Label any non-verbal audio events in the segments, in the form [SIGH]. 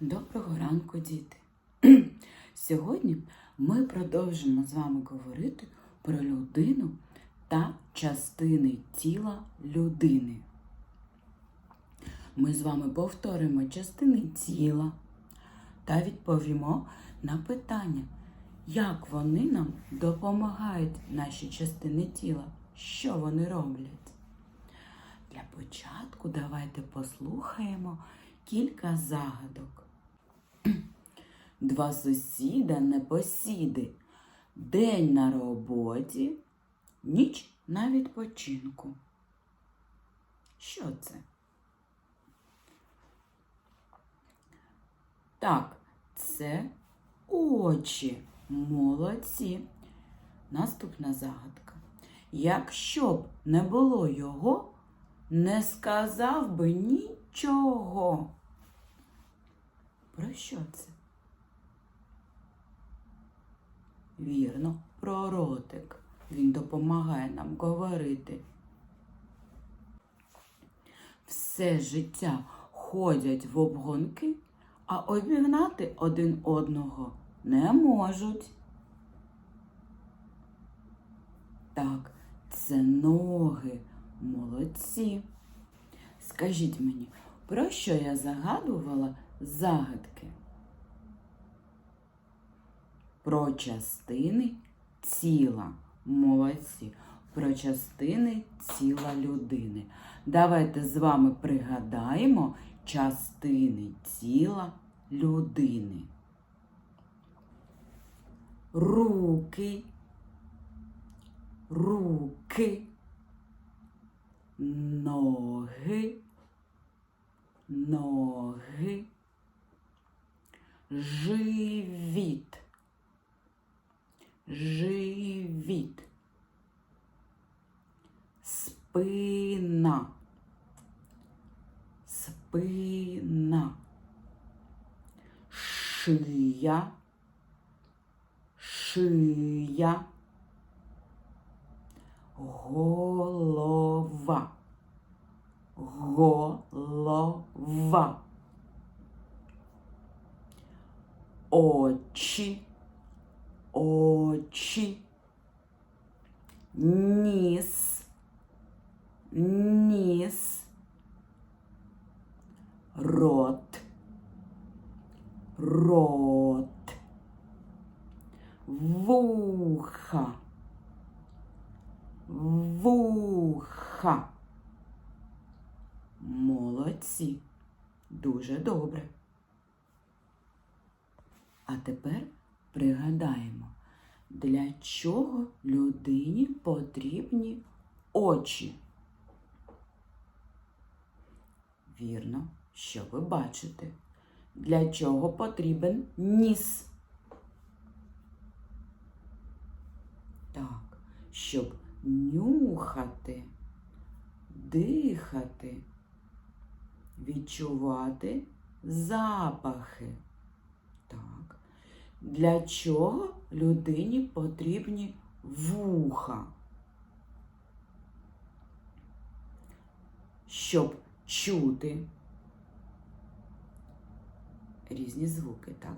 Доброго ранку, діти! [CLEARS THROAT] Сьогодні ми продовжимо з вами говорити про людину та частини тіла людини. Ми з вами повторимо частини тіла та відповімо на питання, як вони нам допомагають наші частини тіла, що вони роблять. Для початку давайте послухаємо кілька загадок. Два сусіда непосіди. День на роботі, ніч на відпочинку. Що це? Так, це очі. Молодці. Наступна загадка. Якщо б не було його, не сказав би нічого. Про що це? Вірно, про ротик. Він допомагає нам говорити. Все життя ходять в обгонки, а обігнати один одного не можуть. Так, це ноги. Молодці. Скажіть мені, про що я загадувала загадки? Про частини тіла. Молодці. Про частини тіла людини. Давайте з вами пригадаємо частини тіла людини. Руки, руки, ноги, ноги, живіт, живіт, спина, спина, шия, шия, голова, голова, очі, очі, ніс, ніс, рот, рот, вуха, вуха. Молодці. Дуже добре. А тепер пригадаємо, для чого людині потрібні очі. Вірно, що ви бачите? Для чого потрібен ніс? Так, щоб нюхати, дихати, відчувати запахи. Для чого людині потрібні вуха? Щоб чути різні звуки, так?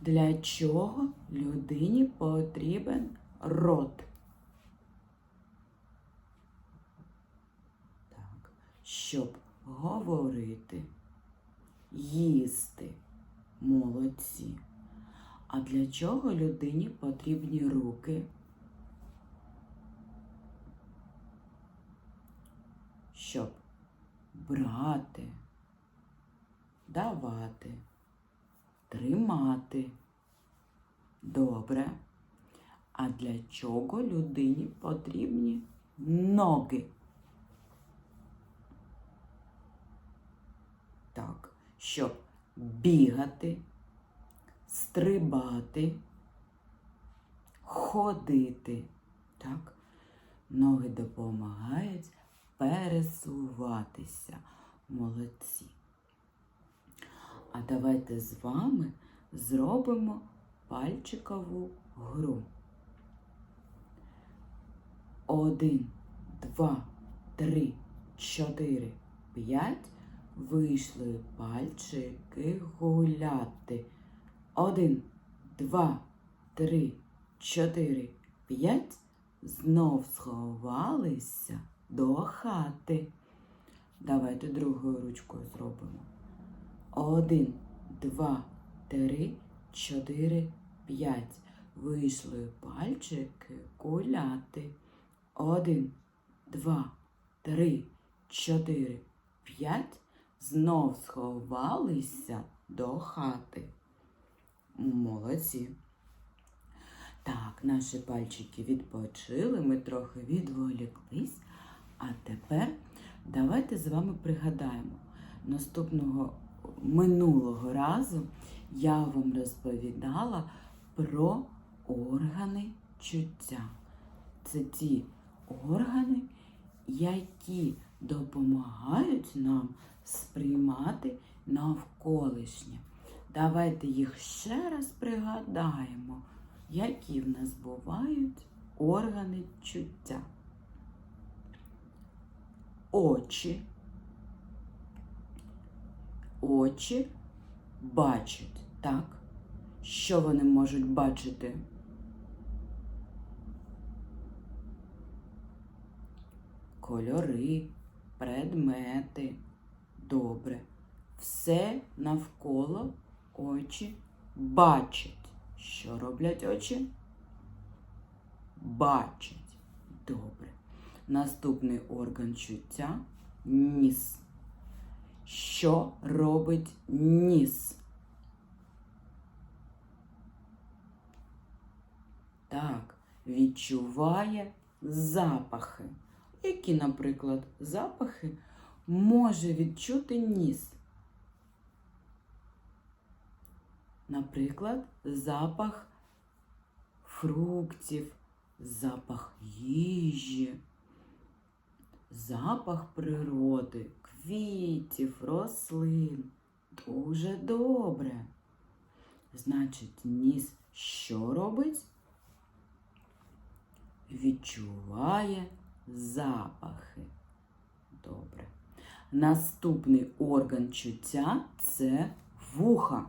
Для чого людині потрібен рот? Так, щоб говорити, їсти. Молодці. А для чого людині потрібні руки? Щоб брати, давати, тримати. Добре. А для чого людині потрібні ноги? Так, щоб бігати, стрибати, ходити. Так? Ноги допомагають пересуватися. Молодці. А давайте з вами зробимо пальчикову гру. Один, два, три, чотири, п'ять. вийшли пальчики гуляти. Один, два, три, чотири, п'ять. Знов сховалися до хати. Давайте другою ручкою зробимо. Один, два, три, чотири, п'ять. Вийшли пальчики гуляти. Один, два, три, чотири, п'ять. Знов сховалися до хати. Молодці. Так, наші пальчики відпочили, ми трохи відволіклись. А тепер давайте з вами пригадаємо. Наступного минулого разу я вам розповідала про органи чуття. Це ті органи, які допомагають нам сприймати навколишнє. Давайте їх ще раз пригадаємо, які в нас бувають органи чуття. Очі. Очі бачать, так? Що вони можуть бачити? Кольори, предмети. Добре. Все навколо очі бачать. Що роблять очі? Бачать. Добре. Наступний орган чуття ніс. Що робить ніс? Так, відчуває запахи. Які, наприклад, запахи може відчути ніс? Наприклад, запах фруктів, запах їжі, запах природи, квітів, рослин. Дуже добре. Значить, ніс що робить? Відчуває запахи. Добре. Наступний орган чуття це вуха.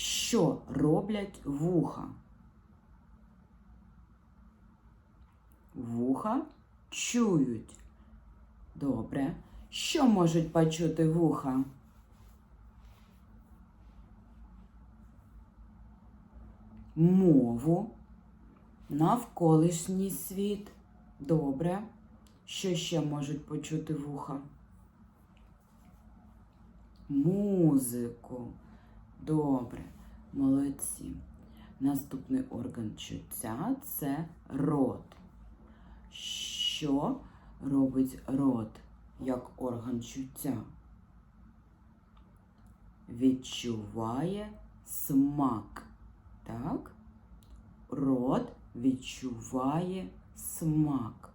Що роблять вуха? Вуха чують. Добре. Що можуть почути вуха? Мову, навколишній світ. Добре. Що ще можуть почути вуха? Музику. Добре, молодці. Наступний орган чуття це рот. Що робить рот як орган чуття? Відчуває смак. Так? Рот відчуває смак.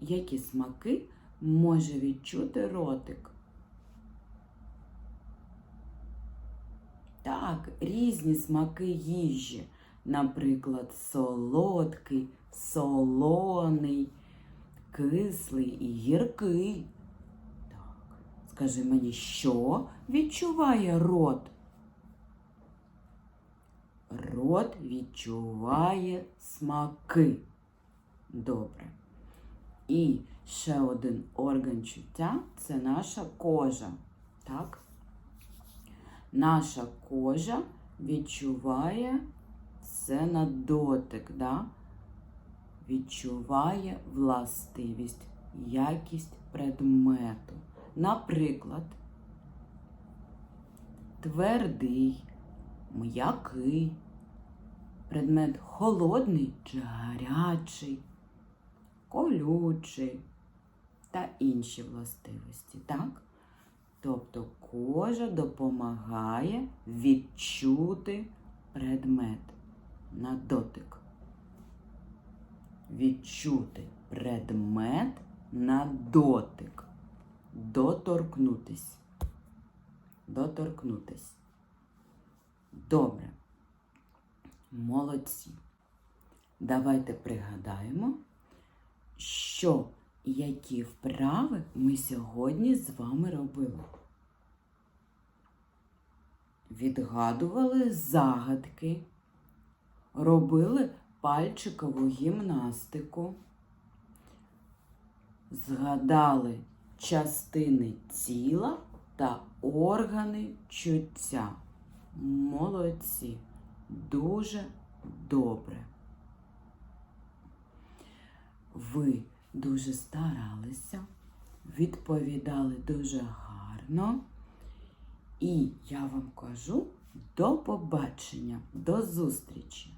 Які смаки може відчути ротик? Так, різні смаки їжі. Наприклад, солодкий, солоний, кислий і гіркий. Так, скажи мені, що відчуває рот? Рот відчуває смаки. Добре. І ще один орган чуття це наша кожа. Так? Наша кожа відчуває це на дотик, да? відчуває властивість, якість предмету. Наприклад, твердий, м'який, предмет холодний чи гарячий, колючий та інші властивості, так? Тобто кожа допомагає відчути предмет на дотик. Відчути предмет на дотик. Доторкнутись. Доторкнутись. Добре. Молодці. Давайте пригадаємо, що які вправи ми сьогодні з вами робили. Відгадували загадки, робили пальчикову гімнастику, згадали частини тіла та органи чуття. Молодці, дуже добре. Ви дуже старалися, відповідали дуже гарно. І я вам кажу до побачення, до зустрічі!